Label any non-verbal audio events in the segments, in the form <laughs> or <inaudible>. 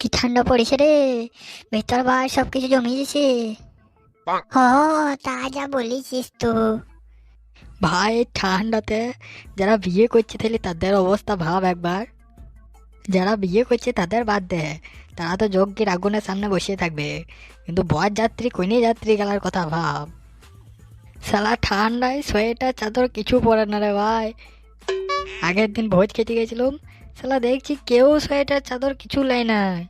কি ঠান্ডা পড়েছে রে? ভেতর বার সব কিছু জমিয়েছে। হ তা যা বলেছিস তো। ভাই, ঠান্ডাতে যারা বিয়ে করছে তাহলে তাদের অবস্থা ভাব একবার। যারা বিয়ে করছে তাদের বাদ দে। তারা তো যজ্ঞের আগুনের সামনে বসে থাকবে। কিন্তু বর যাত্রী কইনে যাত্রী গেলার কথা ভাব। সালা ঠান্ডায় সোয়েটার, চাদর, কিছু পরে না রে ভাই। আগের দিন ভোজ খেতে গেছিলাম সালা দেখছি কেউ সোয়েটার চাদর কিছু লেয় নাই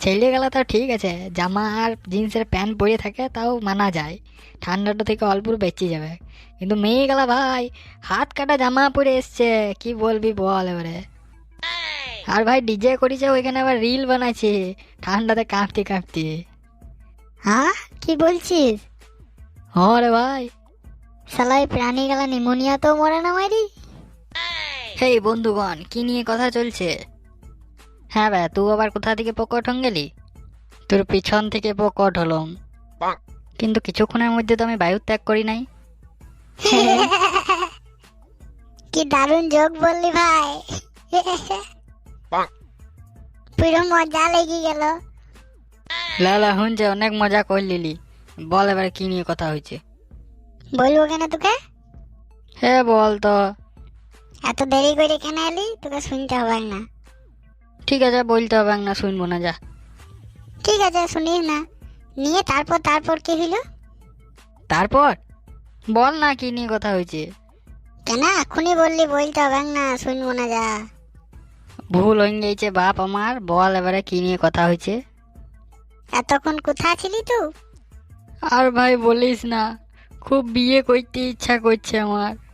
ছেলে গেলা তাও ঠিক আছে জামা আর জিন্সের প্যান্ট পরে থাকে তাও মানা যায়। ঠান্ডাটা থেকে অল্প বেঁচে যাবে। কিন্তু মেয়ে গেলা ভাই হাত কাটা জামা পরে এসছে কি বলবি বল এবারে। আর ভাই ডিজে করেছে ওইখানে আবার রিল বানাইছে ঠান্ডাতে কাঁপতে কাঁপতে। হ্যাঁ? কি বলছিস? হ্যাঁ রে ভাই। শালাই প্রাণী গেলা নিমোনিয়া তো মরে না মারি হেই বন্ধুগণ কি নিয়ে কথা চলছে? হ্যাঁ ভাই তুই আবার কোথা থেকে প্রকট হন গেলি? তোর পিছন থেকে প্রকট হলাম কিন্তু কিছুক্ষণের মধ্যে তো আমি বায়ু ত্যাগ করি নাই। <laughs> কি দারুণ যোগ বললি ভাই। <laughs> পুরো মজা লেগে গেল। লালা হুনছে অনেক মজা করলিলি। বল এবার কি নিয়ে কথা হয়েছে? বলব কেন তোকে? হ্যাঁ বল তো। এত দেরি করে কেন এলি? তোকে শুনতে হবে না। ঠিক আছে বলতে হবে না শুনব না যা। ঠিক আছে শুনিস না। নিয়ে তারপর তারপর কি হইল? তারপর? বল না কি নিয়ে কথা হয়েছে। কেন? এখনই বললি বলতে হবে না শুনব না যা। ভুল হয়ে গেছে বাপ আমার। বল এবারে কি নিয়ে কথা হয়েছে। এতক্ষণ কোথা ছিলি তুই? আর ভাই বলিস না খুব বিয়ে করতে ইচ্ছা করছে আমার।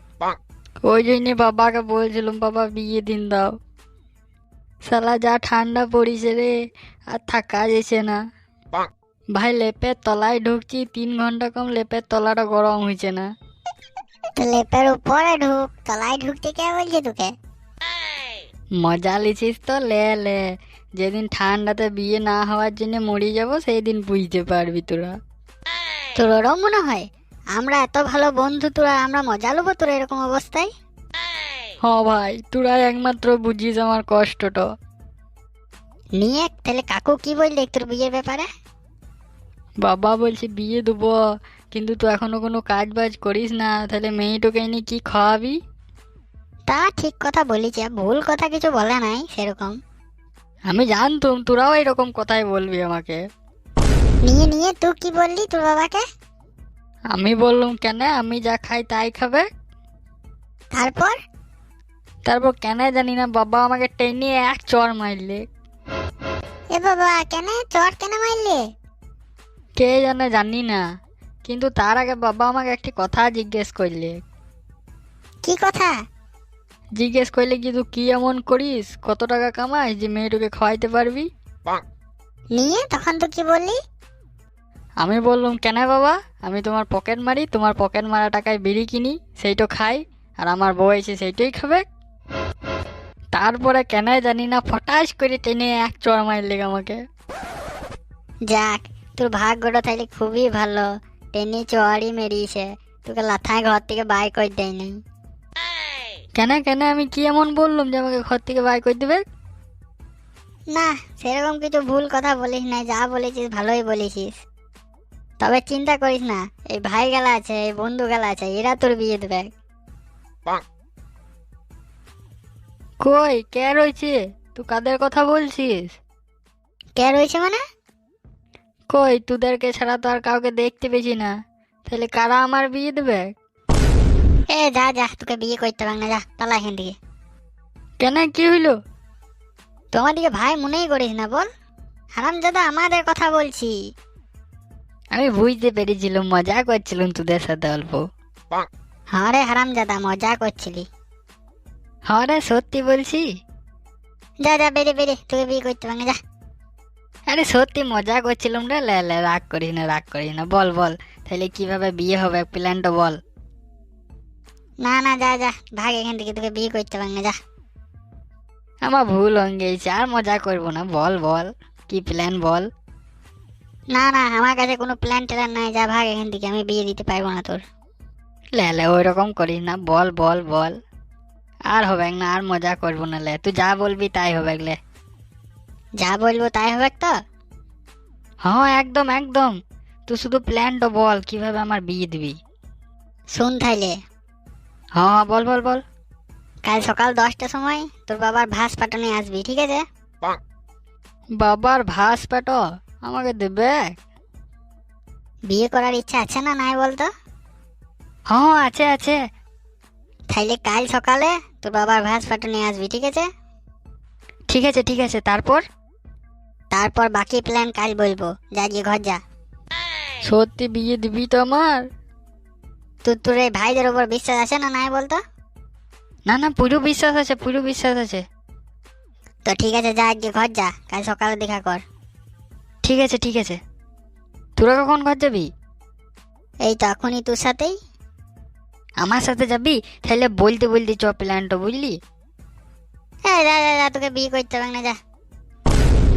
ওই জন্যে বাবাকে বলছিলাম বাবা বিয়ে দিন দাও। শালা যা ঠান্ডা পড়িছে রে আর থাকা যেছে না। ভাই লেপের তলায় ঢুকছি তিন ঘণ্টা কম লেপের তলাটা গরম হয়েছে না। তো লেপের উপরে ঢুক তলায় ঢুকতে কে বলছে তোকে? মজা লিছিস তো লে লে। যেদিন ঠান্ডাতে বিয়ে না হওয়ার জন্য মরে যাব সেই দিন বুঝতে পারবি তোরা। তোর ওরম মনে হয় আমরা এত ভালো বন্ধু তোরা আমরা মজা লবো তোর এরকম অবস্থায়? হ ভাই তোরা একমাত্র বুঝিস আমার কষ্টটা। নিয়ে তাহলে কাকু কি বললি তোর বিয়ের ব্যাপারে? বাবা বলছে বিয়ে দেবো কিন্তু তুই এখনও কোনো কাজ বাজ করিস না তাহলে মেয়েটাকে এনে কি খাওয়াবি? তা ঠিক কথা বলিছে ভুল কথা কিছু বলে নাই সেরকম। আমি জানতাম তোরাও এরকম কথাই বলবি আমাকে। নিয়ে নিয়ে তুই কি বললি তোর বাবাকে? আমি বললাম কেন? আমি যা খাই তাই খাবে? তারপর? তারপর কেন জানি না বাবা আমাকে টেনে এক চর মারলে। এ বাবা কেন? চট কেন মারলি? কে জানে জানি না। কিন্তু তার আগে বাবা আমাকে একটি কথা জিজ্ঞেস করলে। কি কথা? জিজ্ঞেস করলে কি তুই কি এমন করিস? কত টাকা কামাস যে মেয়েটাকে খাওয়াইতে পারবি? নিয়ে তখন তুই কি বললি? আমি বললাম কেন বাবা? আমি তোমার পকেট মারি তোমার পকেট মারা টাকায় বিড়ি কিনি সেইটো খাই আর আমার বউ এসে সেইটাই খাবে। তারপরে কেন জানি না ফটাস করে টেনে এক চড় মারলে আমাকে। যাক তোর ভাগ্যটা তাইলে খুবই ভালো। টেনে চড়ি মেরিয়েছে তোকে লাথায় ঘর থেকে বাই করে দেয় নাই। কেন কেন? আমি কি এমন বললাম যে আমাকে ঘর থেকে বাই করে দেবে? না সেরকম কিছু ভুল কথা বলিস না যা বলেছিস ভালোই বলেছিস। তবে চিন্তা করিস না এই ভাই গেলা আছে এই বন্ধু গেলা আছে এরা তোর বিয়ে দেবে। কই কে রয়েছে? তুই কাদের কথা বলছিস? কে রয়েছে মানে? কই তোদেরকে ছাড়া তো আর কাউকে দেখতে পেয়েছি না। তাহলে কারা আমার বিয়ে দেবে? এ যা যা তোকে বিয়ে করতে পার না যা পালা এখান থেকে। কেন কি হইল? তোমার দিকে ভাই মনেই করিস না বল। হারাম দাদা আমাদের কথা বলছি। আমি বুঝতে পেরেছিলাম মজা করছিলাম তোদের সাথে অল্প। হ্যাঁ রে হারাম দাদা মজা করছিলি। হ্যাঁ রে সত্যি বলছি? যা যা বেরে বেরে তোকে বিয়ে করতে পার যা। আরে সত্যি মজা করছিলাম রে লে লে রাগ করিস না রাগ করিস না বল বল তাহলে কীভাবে বিয়ে হবে প্ল্যানটা বল। না না যা যা ভাগ এখান থেকে তোকে বিয়ে করতে পার যা। আমার ভুল হয়ে গেছে আর মজা করব না বল বল কি প্ল্যান বল। না না আমার কাছে কোনো প্ল্যান ট্যান নাই। যা ভাগ এখান থেকে আমি বিয়ে দিতে পারব না তোর। লে ওই রকম করিস না। বল বল বল। আর হবে না আর মজা করব না লে। তুই যা বলবি তাই হবে লে। যা বলব তাই হবে তো হ্যাঁ একদম একদম। তুই শুধু প্ল্যানটা বল কীভাবে আমার বিয়ে দিবি। শুন তাইলে। হ্যাঁ বল বল বল। কাল সকাল দশটার সময় তোর বাবার ভাস পাঠানে আসবি ঠিক আছে? বাবার ভাস পেটো? আমাকে দেবে? বিয়ে করার ইচ্ছা আছে না নাই বলতো? হ্যাঁ আছে আছে। তাইলে কাল সকালে তোর বাবার ভাস নিয়ে আসবি ঠিক আছে? ঠিক আছে ঠিক আছে। তারপর? তারপর বাকি প্ল্যান কাল বলব। যা গিয়ে ঘর যা। সত্যি বিয়ে দিবি তো আমার? তোর তোর এই ভাইদের উপর বিশ্বাস আছে না নাই বলতো? না না পুরো বিশ্বাস আছে পুরো বিশ্বাস আছে। তো ঠিক আছে যা গিয়ে ঘর যা। কাল সকালে দেখা কর। ঠিক আছে ঠিক আছে। তোরা কখন ঘর যাবি? এই তো এখনই তোর সাথেই। আমার সাথে যাবি? তাহলে বলতে বলতে চ প্ল্যানটা বুঝলি? এই যা যা যা তোকে বিয়ে করতে হবে না যা।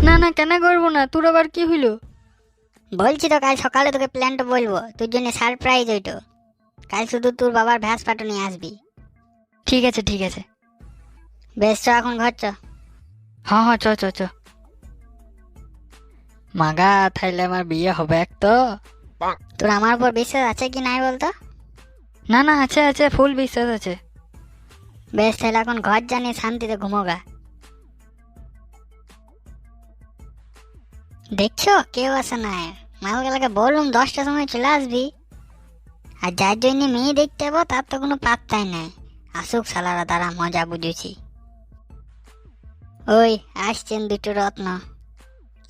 না না কেন করব না? তোর আবার কি হইল? বলছি তো কাল সকালে তোকে প্ল্যানটা বলব। তোর জন্য সারপ্রাইজ ওইটো কাল শুধু তোর বাবার ভ্যাস পাটো নিয়ে আসবি। ঠিক আছে ঠিক আছে। বেশ চ এখন ঘর চ। হ্যাঁ হ্যাঁ চ চ চ। মাগা তাইলে আমার বিয়ে হবে এক তো। তোর আমার উপর বিশ্বাস আছে কি নাই বলতো? না না আছে আছে ফুল বিশ্বাস আছে। বেশ তাহলে এখন ঘর জানিয়ে শান্তিতে ঘুমোগা দেখছ? কেউ আসে না মালগুলাকে বললাম দশটার সময় চলে আসবি। আর যার জন্য মেয়ে দেখতে যাব তার তো কোনো পাত্তাই নাই। আসুক সালারা তারা মজা বুঝেছি। ওই আসছেন দুটো রত্ন।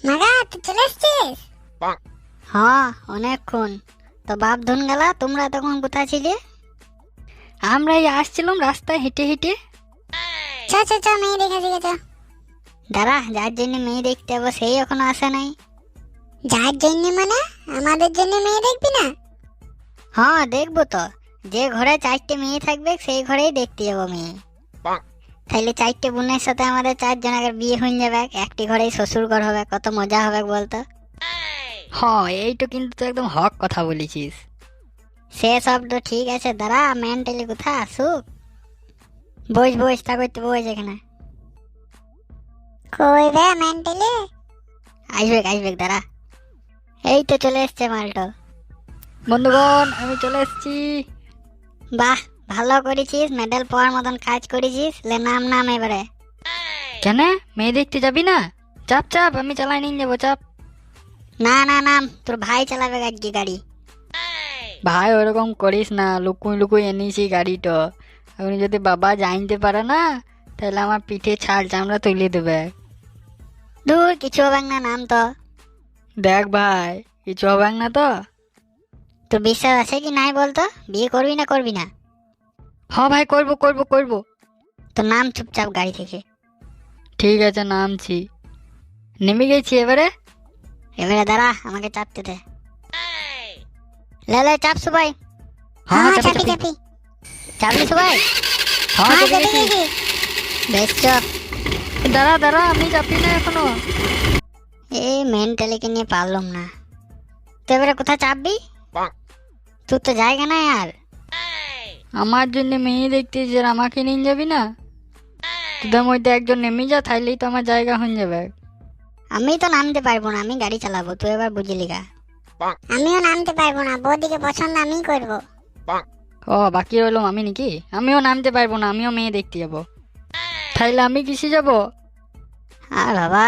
মাগা তুই চলে এসছিস? হ্যাঁ অনেকক্ষণ। তো বাপ ধন গেলা তোমরা তখন কোথায় ছিলে? আমরা এই আসছিলাম রাস্তায় হেঁটে হেঁটে। চ চ চ মেয়ে দেখা চ দাঁড়া যার জন্য মেয়ে দেখতে যাব সেই এখনও আসে নাই। যার জন্য মানে? আমাদের জন্য মেয়ে দেখবি না? হ্যাঁ দেখব তো। যে ঘরে চারটে মেয়ে থাকবে সেই ঘরেই দেখতে যাব মেয়ে। তাইলে চারটে বোনের সাথে আমাদের চারজনের বিয়ে হয়ে যাবে। একটি ঘরেই শ্বশুর ঘর হবে কত মজা হবে বলতো। হ্যাঁ এইটা কিন্তু তুই একদম হক কথা বলেছিস। সে সব তো ঠিক আছে দাঁড়া মেন্টালি কোথায় আসুক বস বস তা করতে বস এখানে। কই বে মেন্টালি আসবে আসবে দাঁড়া। এই তো চলে এসছে মালটো বন্ধুগণ আমি চলে এসেছি। বাহ ভালো করেছিস মেডেল পাওয়ার মতন কাজ করেছিস লে নাম নাম এবারে। কেন? মেয়ে দেখতে যাবি না? চাপ চাপ আমি চালাই নিয়ে যাব চাপ। না না নাম তোর ভাই চালাবে আজকে গাড়ি। ভাই ওরকম করিস না লুকুই লুকুই এনেছি গাড়িটা। আপনি যদি বাবা জানতে পারে না তাহলে আমার পিঠে ছাড় চামড়া তুলে দেবে। দূর কিছু হবে না নাম তো। দেখ ভাই কিছু হবে না তো। তোর বিশ্বাস আছে কি নাই বলতো? বিয়ে করবি না করবি না? হ্যাঁ ভাই করব করব করব। তো নাম চুপচাপ গাড়ি থেকে। ঠিক আছে নামছি। নেমে গেছি এবারে? এবারে দাঁড়া আমাকে চাপতে দে। লে লে চাপ সবাই হ্যাঁ হ্যাঁ চাপি, চাপি। চাপি। চাপি চাপলি হ্যাঁ হ্যাঁ চেপে চাপি গেছি। বেশ চ। দাঁড়া দাঁড়া আমি চাপি না এখনও। এই মেন্টালিকে নিয়ে পারলাম না। তো এবারে কোথায় চাপবি? তোর তো জায়গা নাই আর। আমার জন্য মেয়ে দেখতে যে আমাকে নিয়ে যাবি না? তোদের মধ্যে একজন নেমে যা তাইলেই তো আমার জায়গা হয়ে যাবে। আমি তো নামতে পারব না আমি গাড়ি চালাবো তুই এবার বুঝলি গা। আমিও নামতে পারব না বৌদিকে পছন্দ আমি করব। ও বাকি রইলাম আমি নাকি? আমিও নামতে পারব না আমিও মেয়ে দেখতে যাব। তাইলে আমি কিসে যাব? আর বাবা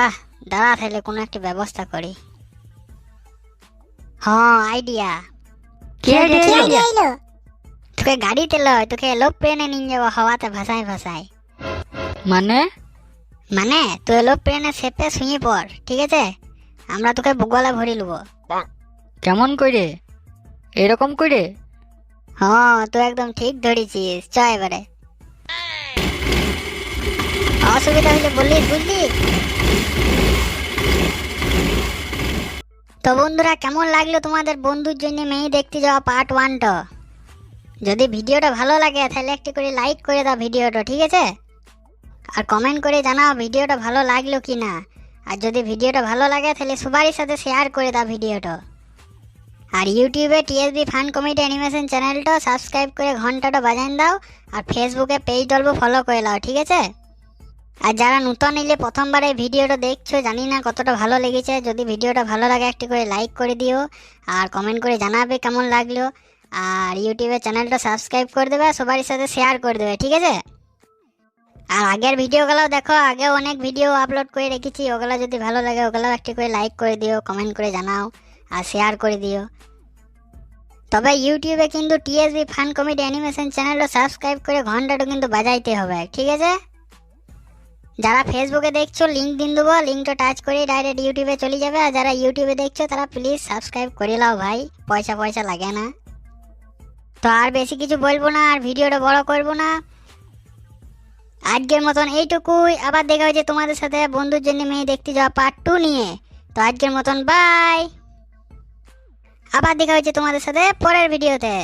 দাঁড়া তাহলে কোনো একটা ব্যবস্থা করি। হ্যাঁ আইডিয়া কে? আইডিয়া তোকে গাড়িতে লয় তোকে এলোপ্লেনে নিয়ে যাব হাওয়াতে ভাসায় ভাসায় মানে? মানে তুই এলোপ্লেনে সেপে শুয়ে পড় ঠিক আছে? আমরা তোকে গলা ভরে নেব কেমন করে এরকম করে হ্যাঁ তুই একদম ঠিক ধরেছিস চ এবারে। অসুবিধা হলে বললিস বুঝলি? তো বন্ধুরা কেমন লাগল তোমাদের বন্ধুর জন্য মেয়ে দেখতে যাওয়া পার্ট ওয়ানটা যদি ভিডিওটা ভালো লাগে, তাহলে একটি করে লাইক করে দাও ভিডিওটা, ঠিক আছে? আর কমেন্ট করে জানাও ভিডিওটা ভালো লাগল কি না। আর যদি ভিডিওটা ভালো লাগে, তাহলে সবারই সাথে শেয়ার করে দাও ভিডিওটা। আর ইউটিউবে টিএসবি ফান কমেডি অ্যানিমেশন চ্যানেলটা সাবস্ক্রাইব করে ঘন্টাটা বাজান দাও, আর ফেসবুকে পেজ ডলবো ফলো করে দাও ঠিক আছে? আর যারা নতুন এলে প্রথমবার এই ভিডিওটা দেখছ, জানি না কতটা ভালো লেগেছে। যদি ভিডিওটা ভালো লাগে, একটি করে লাইক করে দিও। আর কমেন্ট করে জানাবে কেমন লাগল। আর ইউটিউবে চ্যানেলটা সাবস্ক্রাইব করে দেবে, সবারই সাথে শেয়ার করে দেবে, ঠিক আছে? আর আগের ভিডিওগুলো দেখো আগে অনেক ভিডিও আপলোড করে রেখেছি, ওগুলো যদি ভালো লাগে ওগুলো একটি করে লাইক করে দিও কমেন্ট করে জানাও, আর শেয়ার করে দিও। তবে ইউটিউবে কিন্তু টিএসবি ফান কমেডি অ্যানিমেশন চ্যানেলটা সাবস্ক্রাইব করে ঘন্টাটা কিন্তু বাজাইতে হবে, ঠিক আছে? যারা ফেসবুকে দেখছ লিঙ্ক দিন দেবো লিঙ্কটা টাচ করে ডাইরেক্ট ইউটিউবে চলে যাবে, আর যারা ইউটিউবে দেখছ, তারা প্লিজ সাবস্ক্রাইব করে নাও ভাই পয়সা পয়সা লাগে না। তো আর বেশি কিছু বলব না, আর ভিডিওটা বড় করব না। আজকের মতন এইটুকুই। আবার দেখা হয়েছে তোমাদের সাথে বন্ধুর জন্য মেয়ে দেখতে যাওয়া পার্ট টু নিয়ে। তো আজকের মতন বাই আবার দেখা হয়েছে তোমাদের সাথে পরের ভিডিওতে।